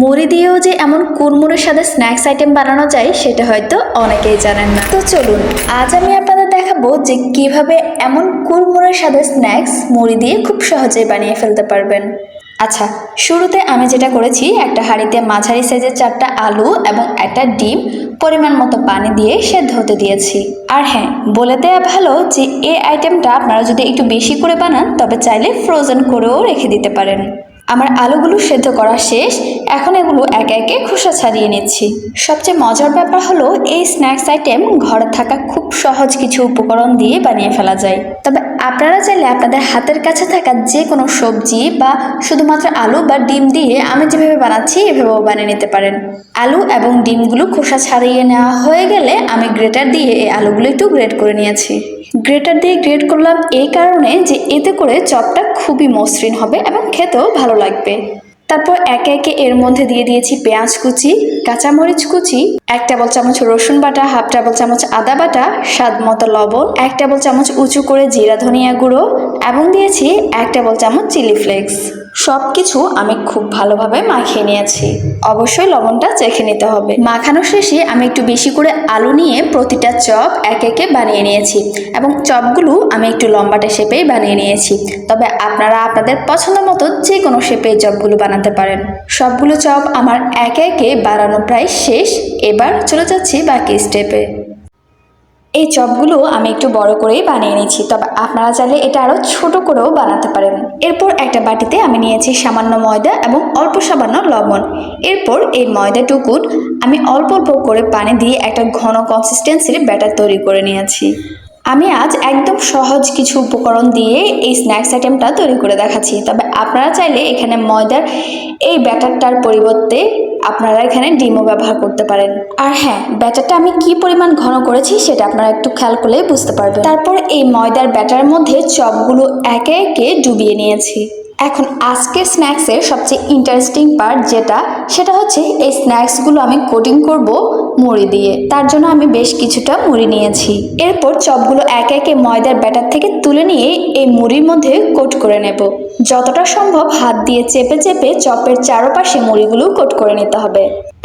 মুড়ি দিয়েও যে এমন কুড়মুড়ের সাথে স্ন্যাক্স আইটেম বানানো যায়, সেটা হয়তো অনেকেই জানেন না। তো চলুন, আজ আমি আপনাদের দেখাবো যে কীভাবে এমন কুড়মুড়ের সাথে স্ন্যাক্স মুড়ি দিয়ে খুব সহজেই বানিয়ে ফেলতে পারবেন। আচ্ছা শুরুতে আমি যেটা করেছি, একটা হাঁড়িতে মাঝারি সাইজের চারটা আলু এবং একটা ডিম পরিমাণ মতো পানি দিয়ে সেদ্ধ হতে দিয়েছি। আর হ্যাঁ বলে দেয়া ভালো যে, এই আইটেমটা আপনারা যদি একটু বেশি করে বানান, তবে চাইলে ফ্রোজেন করেও রেখে দিতে পারেন। আমার আলুগুলো সেদ্ধ করা শেষ, এখন এগুলো একে একে খোসা ছাড়িয়ে নিচ্ছি। সবচেয়ে মজার ব্যাপার হলো, এই স্ন্যাক্স আইটেম ঘরে থাকা খুব সহজ কিছু উপকরণ দিয়ে বানিয়ে ফেলা যায়। তবে আপনারা চাইলে আপনাদের হাতের কাছে থাকা যে কোনো সবজি বা শুধুমাত্র আলু বা ডিম দিয়ে আমি যেভাবে বানাচ্ছি, এভাবেও বানিয়ে নিতে পারেন। আলু এবং ডিমগুলো খোসা ছাড়িয়ে নেওয়া হয়ে গেলে আমি গ্রেটার দিয়ে এই আলুগুলো একটু গ্রেট করে নিয়েছি। গ্রেটার দিয়ে গ্রেট করলাম এই কারণে যে এতে করে চপটা খুবই মসৃণ হবে এবং খেতেও ভালো লাগবে। তারপর একে একে এর মধ্যে দিয়ে দিয়েছি পেঁয়াজ কুচি, কাঁচামরিচ কুচি, এক টেবিল চামচ রসুন বাটা, হাফ টেবিল চামচ আদা বাটা, স্বাদ মতো লবণ, এক টেবিল চামচ উঁচু করে জিরা ধনিয়া গুঁড়ো এবং দিয়েছি এক টেবিল চামচ চিলি ফ্লেক্স। সব কিছু আমি খুব ভালোভাবে মাখিয়ে নিয়েছি। অবশ্যই লবণটা চেখে নিতে হবে। মাখানো শেষে আমি একটু বেশি করে আলু নিয়ে প্রতিটা চপ এক একে বানিয়ে নিয়েছি এবং চপগুলো আমি একটু লম্বাটে শেপেই বানিয়ে নিয়েছি। তবে আপনারা আপনাদের পছন্দ মতো যে কোনো শেপে চপগুলো বানাতে পারেন। সবগুলো চপ আমার একে একে বানানো প্রায় শেষ। এবার চলে যাচ্ছি বাকি স্টেপে এই চপগুলো আমি একটু বড় করেই বানিয়ে নিয়েছি, তবে আপনারা চাইলে এটা আরও ছোট করেও বানাতে পারেন। এরপর একটা বাটিতে আমি নিয়েছি সামান্য ময়দা এবং অল্প সামান্য লবণ। এরপর এই ময়দাটুকু আমি অল্প অল্প করে পানি দিয়ে একটা ঘন কনসিস্টেন্সির ব্যাটার তৈরি করে নিয়েছি। আমি আজ একদম সহজ কিছু উপকরণ দিয়ে এই স্ন্যাক্স আইটেমটা তৈরি করে দেখাচ্ছি, তবে আপনারা চাইলে এখানে ময়দার এই ব্যাটারটার পরিবর্তে আপনারা এখানে ডিমও ব্যবহার করতে পারেন। আর হ্যাঁ ব্যাটারটা আমি কি পরিমাণ ঘন করেছি সেটা আপনারা একটু খেয়াল করলেই বুঝতে পারবেন। তারপর এই ময়দার ব্যাটার মধ্যে চপগুলো একে একে ডুবিয়ে নিয়েছি। এখন আজকের স্ন্যাক্সের সবচেয়ে ইন্টারেস্টিং পার্ট যেটা, সেটা হচ্ছে এই স্ন্যাক্সগুলো আমি কোটিং করব মুড়ি দিয়ে। তার জন্য আমি বেশ কিছুটা মুড়ি নিয়েছি। এরপর চপগুলো একে একে ময়দার ব্যাটার থেকে তুলে নিয়ে এই মুড়ির মধ্যে কোট করে নেব। যতটা সম্ভব হাত দিয়ে চেপে চেপে চপের চারপাশে মুড়িগুলো কোট করে নিতে হবে।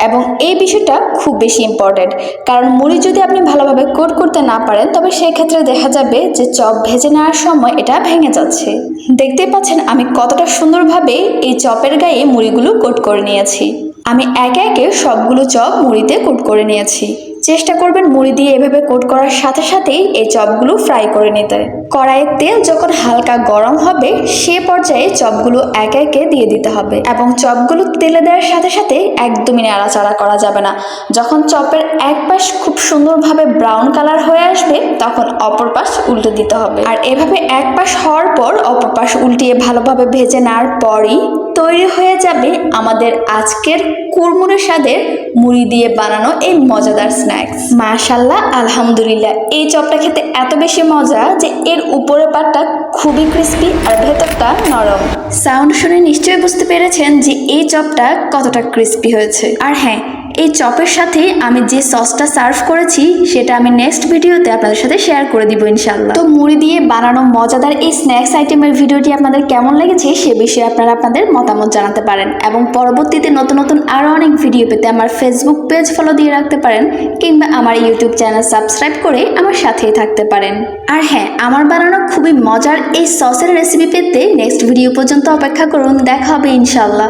এবং এই বিষয়টা খুব বেশি ইম্পর্ট্যান্ট কারণ মুড়ি যদি আপনি ভালোভাবে কোট করতে না পারেন, তবে সেই ক্ষেত্রে দেখা যাবে যে চপ ভেজে নেওয়ার সময় এটা ভেঙে যাচ্ছে। দেখতেই পাচ্ছেন, আমি কতটা সুন্দরভাবে এই চপের গায়ে মুড়িগুলো কোট করে নিয়েছি। আমি একে একে সবগুলো চপ মুড়িতে কোট করে নিয়েছি। চেষ্টা করবেন মুড়ি দিয়ে এভাবে কোট করার সাথে সাথেই এই চপগুলো ফ্রাই করে নিতে। কড়াইয়ের তেল যখন হালকা গরম হবে, সে পর্যায়ে চপগুলো একে একে দিয়ে দিতে হবে এবং চপগুলো তেলে দেওয়ার সাথে সাথে একদমই নাড়াচাড়া করা যাবে না। যখন চপের এক পাশ খুব সুন্দরভাবে ব্রাউন কালার হয়ে আসবে, তখন অপর পাশ উল্টে দিতে হবে। আর এভাবে এক পাশ হওয়ার পর অপর পাশ উল্টিয়ে ভালোভাবে ভেজে নেওয়ার পরই তৈরি হয়ে যাবে আমাদের আজকের কুরমুরে স্বাদের মুড়ি দিয়ে বানানো এই মজাদার স্ন্যাক্স মাশাল্লাহ আলহামদুলিল্লাহ। এই চপটা খেতে এত বেশি মজা যে এর উপরের পাটটা খুবই ক্রিস্পি আর ভেতরটা নরম। সাউন্ড শুনে নিশ্চয়ই বুঝতে পেরেছেন যে এই চপটা কতটা ক্রিস্পি হয়েছে। আর হ্যাঁ এই চপের সাথে আমি যে সসটা সার্ভ করেছি, সেটা আমি নেক্সট ভিডিওতে আপনাদের সাথে শেয়ার করে দিব ইনশাল্লাহ তো মুড়ি দিয়ে বানানো মজাদার এই স্ন্যাক্স আইটেমের ভিডিওটি আপনাদের কেমন লেগেছে, সে বিষয়ে আপনারা আপনাদের মতামত জানাতে পারেন। এবং পরবর্তীতে নতুন নতুন আরও অনেক ভিডিও পেতে আমার ফেসবুক পেজ ফলো দিয়ে রাখতে পারেন, কিংবা আমার ইউটিউব চ্যানেল সাবস্ক্রাইব করে আমার সাথেই থাকতে পারেন। আর হ্যাঁ আমার বানানো খুবই মজার এই সসের রেসিপি পেতে নেক্সট ভিডিও পর্যন্ত অপেক্ষা করুন, দেখা হবে ইনশাল্লাহ